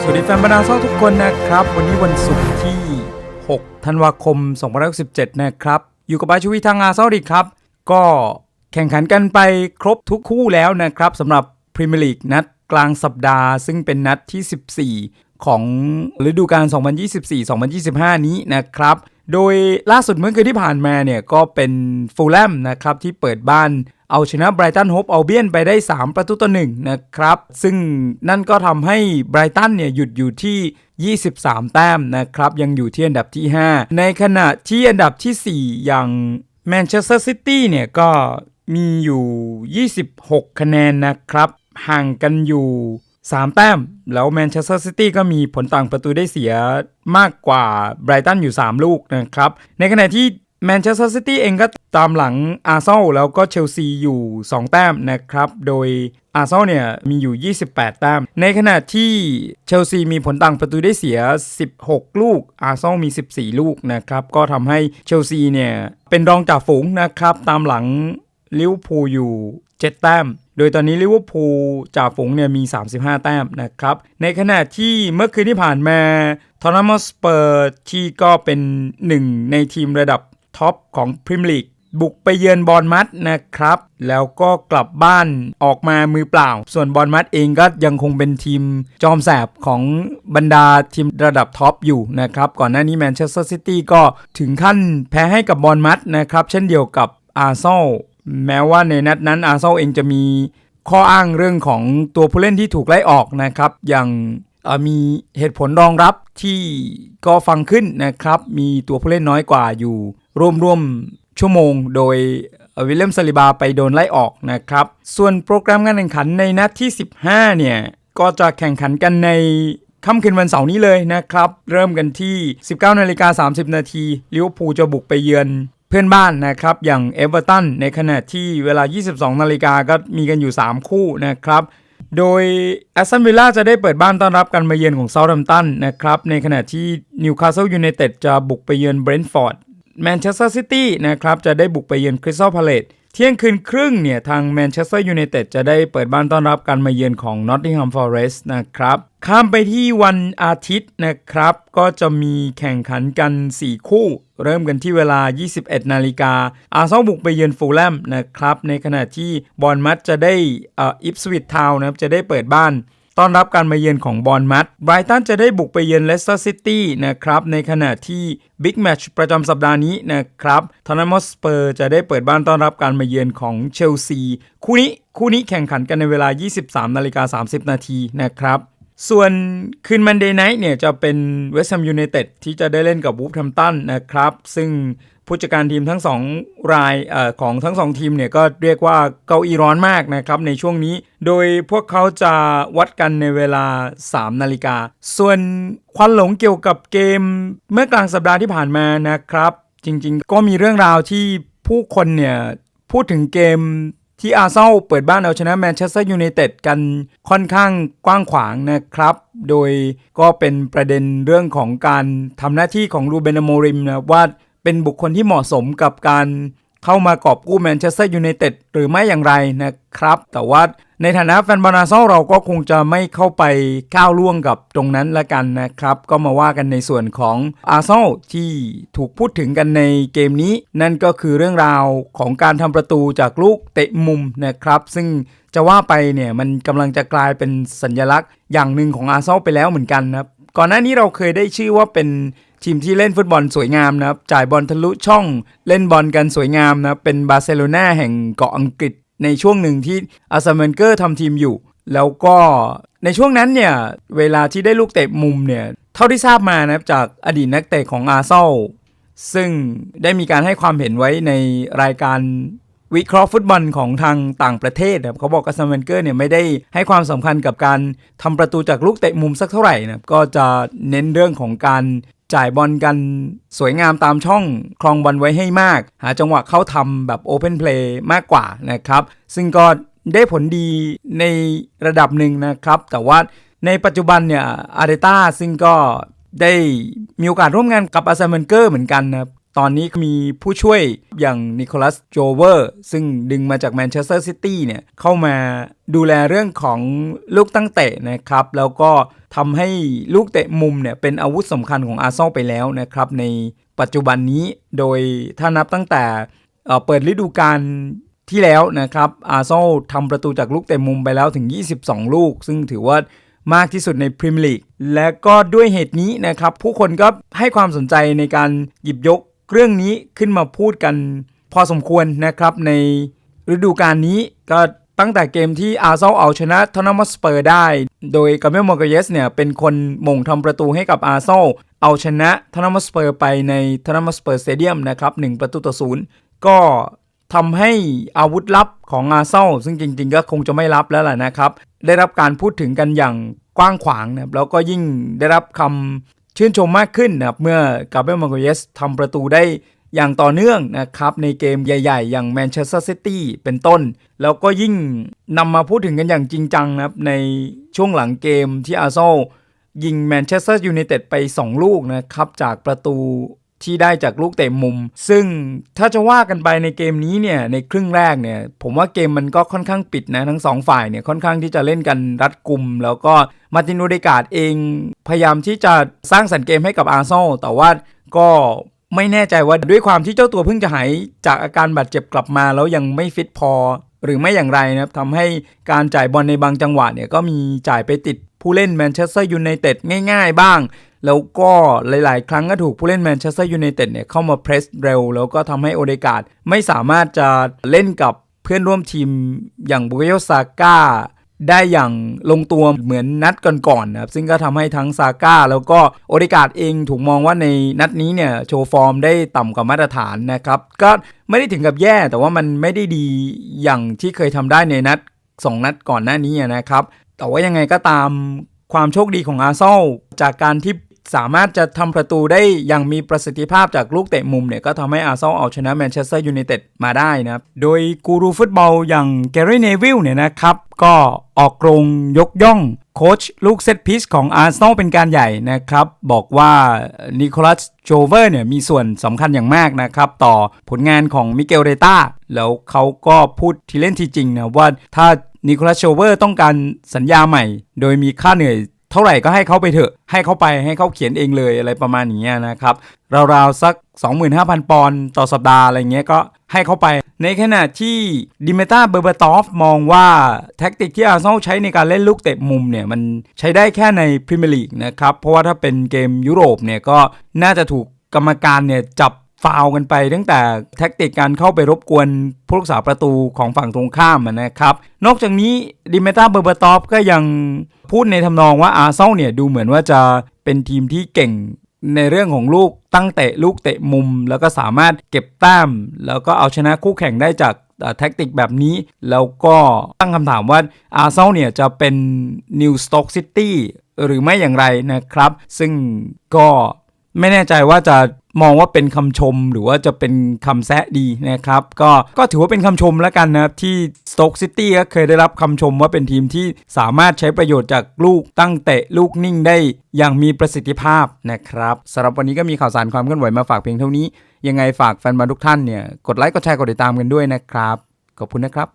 สวัสดีแฟนบรรดาเซาทุกคนนะครับ วันนี้วันศุกร์ที่ 6 ธันวาคม2017นะครับ อยู่กับอาชวีทางอาเซาดีครับ ก็แข่งขันกันไปครบทุกคู่แล้วนะครับสำหรับพรีเมียร์ลีกนัดกลางสัปดาห์ ซึ่งเป็นนัดที่ 14 ของฤดูกาล 2024-2025 นี้นะครับ โดยล่าสุดเมื่อคืนที่ผ่านมาเนี่ยก็เป็นฟูลแลมนะครับที่เปิดบ้าน เอาชนะไบรตันโฮปเอาเบียนไปได้ 3 ประตูต่อหนึ่งนะครับ ซึ่งนั่นก็ทำให้ไบรตันเนี่ยหยุดอยู่ที่ 23 แต้มนะครับ ยังอยู่ที่อันดับที่ 5 ในขณะที่อันดับทีสี่ 4 อย่างแมนเชสเตอร์ซิตี้เนี่ยก็มีอยู่ 26 คะแนนนะครับ ห่างกันอยู่ 3 แต้ม แล้วแมนเชสเตอร์ซิตี้ก็มีผลต่างประตูได้เสียมากกว่าไบรตันอยู่ 3 ลูกนะครับ ในขณะที่ แมนเชสเตอร์ซิตี้เองก็ตามหลังอาร์เซนอลแล้วก็เชลซีอยู่ 2 แต้มนะครับ โดยอาร์เซนอลเนี่ยมีอยู่ 28 แต้ม ในขณะที่เชลซีมีผลต่างประตูได้เสีย 16 ลูก อาร์เซนอลมี 14 ลูกนะครับ ก็ทำให้เชลซีเนี่ยเป็นรองจ่าฝูงนะครับ ตามหลังลิเวอร์พูลอยู่ 7 แต้ม โดยตอนนี้ลิเวอร์พูลจ่าฝูงเนี่ยมี 35 แต้มนะครับ ในขณะที่เมื่อคืนที่ผ่านมาทอร์นามสเปอร์ที่ก็เป็นหนึ่งในทีมระดับ ท็อปของพรีเมียร์ลีกบุกไปเยือนบอลมัดนะครับ แล้วก็กลับบ้านออกมามือเปล่า ส่วนบอลมัดเองก็ยังคงเป็นทีมจอมแสบของบรรดาทีมระดับท็อปอยู่นะครับ ก่อนหน้านี้แมนเชสเตอร์ซิตี้ก็ถึงขั้นแพ้ให้กับบอลมัดนะครับ เช่นเดียวกับอาร์เซอลแม้ว่าในนัดนั้นอาร์เซอลเองจะมีข้ออ้างเรื่องของตัวผู้เล่นที่ถูกไล่ออกนะครับ อย่างมีเหตุผลรองรับที่ก็ฟังขึ้นนะครับ มีตัวผู้เล่นน้อยกว่าอยู่ ร่วมๆ ชั่วโมง โดยวิลเลียมซาลิบาไปโดนไล่ออกนะครับ ส่วนโปรแกรมการแข่งขันในนัดที่ 15 เนี่ย ก็จะแข่งขันกันในค่ำคืนวันเสาร์นี้เลยนะครับ เริ่มกันที่ 19นาฬิกา30 นาทีลิเวอร์พูลจะบุกไปเยือนเพื่อนบ้านนะครับ อย่างเอเวอร์ตันในขณะที่เวลา 22 นาฬิกาก็มีกันอยู่ 3 คู่นะครับ โดยแอสตันวิลล่าจะได้เปิดบ้านต้อนรับการมาเยือนของเซาท์แฮมป์ตันนะครับ ในขณะที่นิวคาสเซิลยูไนเต็ดจะบุกไปเยือนเบรนท์ฟอร์ด แมนเชสเตอร์ซิตี้นะครับจะได้บุกไปเยือนคริสตัลพาเลตเที่ยงคืนครึ่งเนี่ยทางแมนเชสเตอร์ยูไนเต็ดจะได้เปิดบ้านต้อนรับการมาเยือนของนอตติงแฮมฟอเรสต์นะครับข้ามไปที่วันอาทิตย์นะครับ ก็จะมีแข่งขันกัน 4 คู่ เริ่มกันที่เวลา 21 นาฬิกาอาร์เซนอลบุกไปเยือนฟูลแลมนะครับ ในขณะที่บอลมัดจะได้อออิฟสวิตทาวนะครับจะได้เปิดบ้าน ต้อนรับการมาเยือนของบอลมัดไบรตันจะได้บุกไปเยือนเลสเตอร์ซิตี้นะครับ ในขณะที่บิ๊กแมตช์ประจำสัปดาห์นี้นะครับทอนนัมสเปอร์จะได้เปิดบ้านต้อนรับการมาเยือนของเชลซี คู่นี้คู่นี้แข่งขันกันในเวลา 23นาฬิกา30 นาทีนะครับส่วนคืนมันเดย์ไนท์เนี่ยจะเป็นเวสต์แฮมยูไนเต็ดที่จะได้เล่นกับวูฟแฮมตันนะครับ ซึ่ง ผู้จัดการทีมทั้งสองรายออของทั้งสองทีมเนี่ยก็เรียกว่าเกาอีร้อนมากนะครับในช่วงนี้ โดยพวกเขาจะวัดกันในเวลา 3 นาฬิกา ส่วนควันหลงเกี่ยวกับเกมเมื่อกลางสัปดาห์ที่ผ่านมานะครับ จริงๆ ก็มีเรื่องราวที่ผู้คนเนี่ยพูดถึงเกมที่อาร์เซนอลเปิดบ้านเอาชนะแมนเชสเตอร์ยูไนเต็ดกันค่อนข้างกว้างขวางนะครับ โดยก็เป็นประเด็นเรื่องของการทำหน้าที่ของรูเบนอโมริมนะว่า เป็นบุคคลที่เหมาะสมกับการเข้ามากอบกู้แมนเชสเตอร์ยูไนเต็ดหรือไม่อย่างไรนะครับ แต่ว่าในฐานะแฟนบอลอาร์เซนอลเราก็คงจะไม่เข้าไปก้าวล่วงกับตรงนั้นละกันนะครับ ก็มาว่ากันในส่วนของอาร์เซนอลที่ถูกพูดถึงกันในเกมนี้ นั่นก็คือเรื่องราวของการทำประตูจากลูกเตะมุมนะครับ ซึ่งจะว่าไปเนี่ยมันกำลังจะกลายเป็นสัญลักษณ์อย่างหนึ่งของอาร์เซนอลไปแล้วเหมือนกันนะครับก่อนหน้านี้เราเคยได้ชื่อว่าเป็น ทีมที่เล่นฟุตบอลสวยงามนะครับ จ่ายบอลทะลุช่องเล่นบอลกันสวยงามนะครับเป็นบาร์เซโลนาแห่งเกาะอังกฤษในช่วงหนึ่งที่อาร์เซนเกอร์ทำทีมอยู่ แล้วก็ในช่วงนั้นเนี่ย เวลาที่ได้ลูกเตะมุมเนี่ย เท่าที่ทราบมานะครับจากอดีตนักเตะของอาร์เซลซึ่งได้มีการให้ความเห็นไว้ในรายการวิเคราะห์ฟุตบอลของทางต่างประเทศนะครับเขาบอกกัสเซนเกอร์เนี่ยไม่ได้ให้ความสำคัญกับการทำประตูจากลูกเตะมุมสักเท่าไหร่นะครับก็จะเน้นเรื่องของการ จ่ายบอลกันสวยงามตามช่องคลองบอลไว้ให้มาก หาจังหวะเข้าทำแบบโอเพนเพลย์มากกว่านะครับ ซึ่งก็ได้ผลดีในระดับหนึ่งนะครับ แต่ว่าในปัจจุบันเนี่ยอาร์เตต้าซึ่งก็ได้มีโอกาสร่วมงานกับอาร์เซนเกอร์เหมือนกันนะ ตอนนี้มีผู้ช่วยอย่างนิโคลัสโจเวอร์ซึ่งดึงมาจากแมนเชสเตอร์ซิตี้เนี่ยเข้ามาดูแลเรื่องของลูกตั้งเตะนะครับ แล้วก็ทำให้ลูกเตะมุมเนี่ยเป็นอาวุธสำคัญของอาร์เซนอลไปแล้วนะครับในปัจจุบันนี้โดยถ้านับตั้งแต่เเปิดฤดูกาลที่แล้วนะครับอาร์เซนอลทำประตูจากลูกเตะมุมไปแล้วถึง 22 ลูก ซึ่งถือว่ามากที่สุดในพรีเมียร์ลีกและก็ด้วยเหตุนี้นะครับ ผู้คนก็ให้ความสนใจในการหยิบยก เรื่องนี้ขึ้นมาพูดกันพอสมควรนะครับในฤดูกาลนี้ก็ตั้งแต่เกมที่อาร์เซนอลเอาชนะทอนนัมสเปอร์ได้ โดยกาเมลมอร์เกเยสเนี่ยเป็นคนมงทำประตูให้กับอาร์เซนอลเอาชนะทอนนัมสเปอร์ไปในทอนนัมสเปอร์สเตเดียมนะครับ1ประตูต่อศูนย์ก็ทำให้อาวุธลับของอาร์เซนอลซึ่งจริง ๆ ก็คงจะไม่ลับแล้วแหละนะครับ ได้รับการพูดถึงกันอย่างกว้างขวางนะครับแล้วก็ยิ่งได้รับคำ ชื่นชมมากขึ้นนะครับเมื่อกาเบรียลมาโกเยสทำประตูได้อย่างต่อเนื่องนะครับ ในเกมใหญ่ ๆ อย่างแมนเชสเตอร์ซิตี้เป็นต้น แล้วก็ยิ่งนำมาพูดถึงกันอย่างจริงจังนะครับ ในช่วงหลังเกมที่อาร์เซนอลยิงแมนเชสเตอร์ยูไนเต็ดไป 2 ลูกนะครับ จากประตู ที่ได้จากลูกเตะมุม ซึ่งถ้าจะว่ากันไปในเกมนี้เนี่ยในครึ่งแรกเนี่ยผมว่าเกมมันก็ค่อนข้างปิดนะทั้งสองฝ่ายเนี่ยค่อนข้างที่จะเล่นกันรัดกุม แล้วก็มาร์ตินโอเดกาดเองพยายามที่จะสร้างสรรค์เกมให้กับอาร์เซนอลแต่ว่าก็ไม่แน่ใจว่าด้วยความที่เจ้าตัวเพิ่งจะหายจากอาการบาดเจ็บกลับมาแล้วยังไม่ฟิตพอ หรือไม่อย่างไรนะครับทำให้การจ่ายบอลในบางจังหวะเนี่ยก็มีจ่ายไปติดผู้เล่นแมนเชสเตอร์ยูไนเต็ดง่าย ๆ บ้าง แล้วก็หลาย ๆ ครั้งก็ถูกผู้เล่นแมนเชสเตอร์ยูไนเต็ดเนี่ยเข้ามาเพรสเร็ว แล้วก็ทำให้โอเดการ์ดไม่สามารถจะเล่นกับเพื่อนร่วมทีมอย่างบุเกโยซาก้าได้อย่างลงตัวเหมือนนัดก่อนๆนะครับซึ่งก็ทำให้ทั้งซาก้าแล้วก็โอเดการ์ดเองถูกมองว่าในนัดนี้เนี่ยโชว์ฟอร์มได้ต่ำกว่ามาตรฐานนะครับ ก็ไม่ได้ถึงกับแย่ แต่ว่ามันไม่ได้ดีอย่างที่เคยทำได้ในนัด 2 นัดก่อนหน้านี้นะครับ แต่ว่ายังไงก็ตามความโชคดีของอาร์เซอลจากการที่ สามารถจะทำประตูได้อย่างมีประสิทธิภาพจากลูกเตะมุมเนี่ย ก็ทำให้อาร์เซนอลเอาชนะแมนเชสเตอร์ยูไนเต็ดมาได้นะครับ โดยกูรูฟุตบอลอย่างแกรี่เนวิลเนี่ยนะครับ ก็ออกโรงยกย่องโค้ชลูกเซตพิชของอาร์เซนอลเป็นการใหญ่นะครับ บอกว่านิโคลัสโจเวอร์เนี่ยมีส่วนสำคัญอย่างมากนะครับ ต่อผลงานของมิเกลเรตาแล้วเขาก็พูดทีเล่นทีจริงนะว่าถ้านิโคลัสโชเวอร์ต้องการสัญญาใหม่ โดยมีค่าเหนื่อย ท่าไหร่ก็ให้เขาไปเถอะ ให้เขาไปให้เขาเขียนเองเลยอะไรประมาณอย่างเงี้ยนะครับราวๆสัก 25,000 ปอนด์ต่อสัปดาห์อะไรเงี้ยก็ให้เขาไปในขณะที่ดิเมตาเบอร์เบตอฟมองว่าแท็กติกที่อาร์เซนอลใช้ในการเล่นลูกเตะมุมเนี่ย มันใช้ได้แค่ในพรีเมียร์ลีกนะครับ เพราะว่าถ้าเป็นเกมยุโรปเนี่ย ก็น่าจะถูกกรรมการเนี่ยจับ ฟาวกันไปตั้งแต่แท็กติกการเข้าไปรบกวนผู้รักษาประตูของฝั่งตรงข้ามนะครับ นอกจากนี้ดิเมตาเบอร์บตอฟก็ยังพูดในทำนองว่าอาร์เซนอลเนี่ยดูเหมือนว่าจะเป็นทีมที่เก่งในเรื่องของลูกตั้งเตะลูกเตะมุม แล้วก็สามารถเก็บแต้ม แล้วก็เอาชนะคู่แข่งได้จากแท็กติกแบบนี้ แล้วก็ตั้งคำถามว่าอาร์เซนอลเนี่ยจะเป็นนิวสต็อกซิตี้หรือไม่อย่างไรนะครับ ซึ่งก็ไม่แน่ใจว่าจะ มองว่าเป็นคำชมหรือว่าจะเป็นคำแซะดีนะครับ ก็ก็ถือว่าเป็นคำชมแล้วกันนะครับ ที่ Stoke City ก็เคยได้รับคำชมว่าเป็นทีมที่สามารถใช้ประโยชน์จากลูกตั้งเตะลูกนิ่งได้อย่างมีประสิทธิภาพนะครับสำหรับวันนี้ก็มีข่าวสารความเคลื่อนไหวมาฝากเพียงเท่านี้ ยังไงฝากแฟนบอลทุกท่านเนี่ยกดไลค์กดแชร์กดติดตามกันด้วยนะครับ ขอบคุณนะครับ